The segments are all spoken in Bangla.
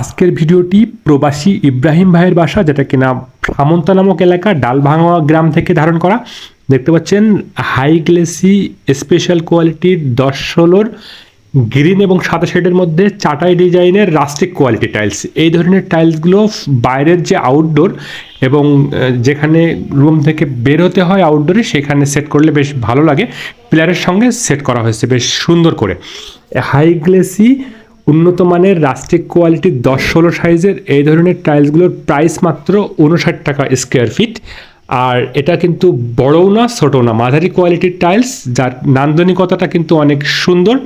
আজকের ভিডিওটি প্রবাসী ইব্রাহিম ভাইয়ের বাসা, যেটা কিনা সামন্তা নামক এলাকা, ডালভাঙা গ্রাম থেকে ধারণ করা। দেখতে পাচ্ছেন, হাই গ্লেসি স্পেশাল কোয়ালিটির দশ ষোলোর গ্রিন এবং সাদা শেডের মধ্যে চাটাই ডিজাইনের রাস্টিক কোয়ালিটি টাইলস। এই ধরনের টাইলসগুলো বাইরের যে আউটডোর এবং যেখানে রুম থেকে বের হতে হয় আউটডোরে, সেখানে সেট করলে বেশ ভালো লাগে। প্লেয়ারের সঙ্গে সেট করা হয়েছে, বেশ সুন্দর করে। হাই গ্লেসি উন্নত মানের রাস্টিক কোয়ালিটির দশ ষোলো সাইজের এই ধরনের টাইলসগুলোর প্রাইস মাত্র উনষাট টাকা স্কোয়ার ফিট। আর এটা কিন্তু বড়ও না ছোটো না। মাঝারি কোয়ালিটির টাইলস, যার নান্দনিকতাটা কিন্তু অনেক সুন্দর।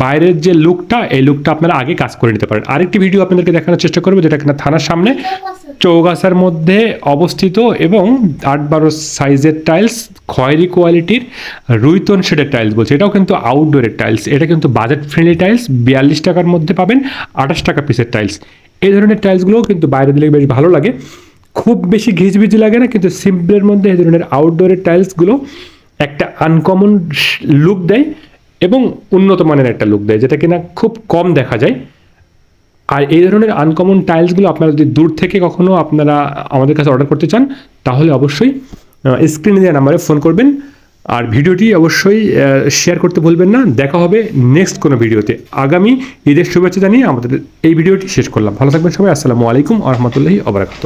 বাইরের যে লুকটা এই লুকটা আপনারা আগে কাজ করে নিতে পারেন। আরেকটি ভিডিও আপনাদেরকে দেখানোর চেষ্টা করব, যেটা কিনা থানার সামনে। চৌগাছার মধ্যে অবস্থিত এবং আট বারো সাইজের টাইলস খয়েরি কোয়ালিটির রুইতন শেডের টাইলস বলছে। এটাও কিন্তু আউটডোরের টাইলস এটা কিন্তু বাজেট ফ্রেন্ডলি টাইলস বিয়াল্লিশ টাকার মধ্যে পাবেন আঠাশ টাকা পিসের টাইলস এই ধরনের টাইলসগুলোও কিন্তু বাইরে দিলে বেশ ভালো লাগে। খুব বেশি ঘিচবিচি লাগে না, কিন্তু সিম্পলের মধ্যে এই ধরনের আউটডোরের টাইলসগুলো একটা আনকমন লুক দেয়। এবং উন্নত মানের একটা লুক দেয়, যেটা কিনা খুব কম দেখা যায়। আর এই ধরনের আনকমন টাইলসগুলো আপনারা যদি দূর থেকে কখনো আপনারা আমাদের কাছে অর্ডার করতে চান, তাহলে অবশ্যই স্ক্রিনে দেওয়া নাম্বারে ফোন করবেন। আর ভিডিওটি অবশ্যই শেয়ার করতে ভুলবেন না। দেখা হবে নেক্সট কোনো ভিডিওতে। আগামী ঈদের শুভেচ্ছা জানিয়ে আমাদের এই ভিডিওটি শেষ করলাম। ভালো থাকবেন সবাই। আসসালামু আলাইকুম আ রহমতুল্লাহি অবরাকাত